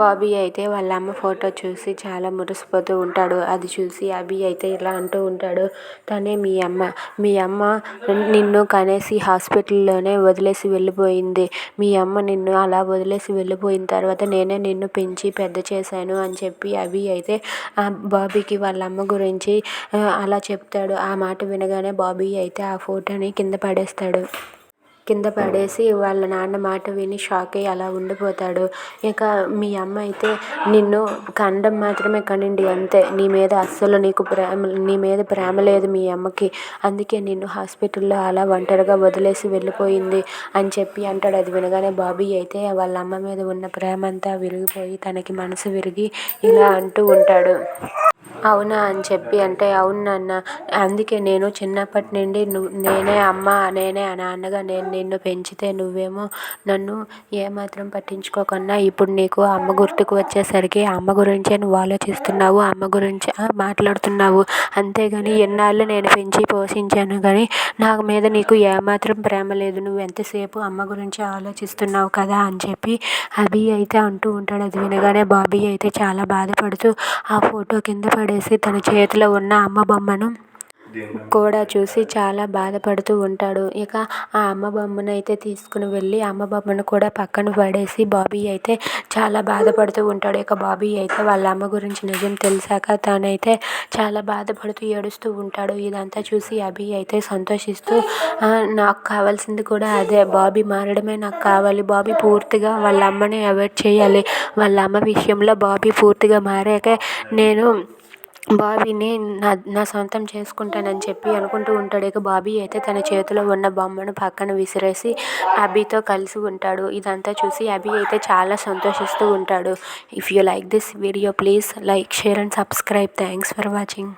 బాబీ అయితే వాళ్ళ అమ్మ ఫోటో చూసి చాలా మురిసిపోతూ ఉంటాడు. అది చూసి అభి అయితే ఇలా అంటూ ఉంటాడు. తనే మీ అమ్మ. మీ అమ్మ నిన్ను కనేసి హాస్పిటల్లోనే వదిలేసి వెళ్ళిపోయింది. మీ అమ్మ నిన్ను అలా వదిలేసి వెళ్ళిపోయిన తర్వాత నేనే నిన్ను పెంచి పెద్ద చేశాను అని చెప్పి అభి అయితే బాబీకి వాళ్ళ అమ్మ గురించి అలా చెప్తాడు. ఆ మాట వినగానే బాబీ అయితే ఆ ఫోటోని కింద పడేస్తాడు. కింద పడేసి వాళ్ళ నాన్న మాట విని షాక్ అయ్యి అలా ఉండిపోతాడు. ఇక మీ అమ్మ అయితే నిన్ను కనడం మాత్రమే కనింది అంతే. నీ మీద అస్సలు నీకు ప్రేమ నీ మీద ప్రేమ లేదు మీ అమ్మకి. అందుకే నిన్ను హాస్పిటల్లో అలా ఒంటరిగా వదిలేసి వెళ్ళిపోయింది అని చెప్పి అంటాడు. అది వినగానే బాబీ అయితే వాళ్ళ అమ్మ మీద ఉన్న ప్రేమ అంతా విరిగిపోయి తనకి మనసు విరిగి ఇలా అంటూ ఉంటాడు. అవునా అని చెప్పి అంటే అవును నాన్న. అందుకే నేను చిన్నప్పటి నుండి నువ్వు నేనే అమ్మ నేనే నాన్నగా నేను నిన్ను పెంచితే నువ్వేమో నన్ను ఏమాత్రం పట్టించుకోకుండా ఇప్పుడు నీకు అమ్మ గుర్తుకు వచ్చేసరికి అమ్మ గురించే నువ్వు ఆలోచిస్తున్నావు అమ్మ గురించి మాట్లాడుతున్నావు. అంతేగాని ఎన్నాళ్ళు నేను పెంచి పోషించాను కానీ నా మీద నీకు ఏమాత్రం ప్రేమ లేదు. నువ్వు ఎంతసేపు అమ్మ గురించి ఆలోచిస్తున్నావు కదా అని చెప్పి అభి అయితే అంటూ ఉంటాడు. అది వినగానే బాబీ అయితే చాలా బాధపడుతూ ఆ ఫోటో కింద పడేసి తన చేతిలో ఉన్న అమ్మ బొమ్మను కూడా చూసి చాలా బాధపడుతూ ఉంటాడు. ఇక ఆ అమ్మ బొమ్మను అయితే తీసుకుని వెళ్ళి అమ్మ బొమ్మను కూడా పక్కన పడేసి బాబీ అయితే చాలా బాధపడుతూ ఉంటాడు. ఇక బాబీ అయితే వాళ్ళ అమ్మ గురించి నిజం తెలిసాక తనైతే చాలా బాధపడుతూ ఏడుస్తూ ఉంటాడు. ఇదంతా చూసి అభి అయితే సంతోషిస్తూ నాకు కావాల్సింది కూడా అదే. బాబీ మారడమే నాకు కావాలి. బాబీ పూర్తిగా వాళ్ళ అమ్మని అవాయిడ్ చేయాలి. వాళ్ళ అమ్మ విషయంలో బాబీ పూర్తిగా మారాక నేను బాబీని నా నా సొంతం చేసుకుంటానని చెప్పి అనుకుంటూ ఉంటాడు. ఇక బాబీ అయితే తన చేతిలో ఉన్న బొమ్మను పక్కన విసిరేసి అబీతో కలిసి ఉంటాడు. ఇదంతా చూసి అబీ అయితే చాలా సంతోషిస్తూ ఉంటాడు. If you like this video please like share and subscribe thanks for watching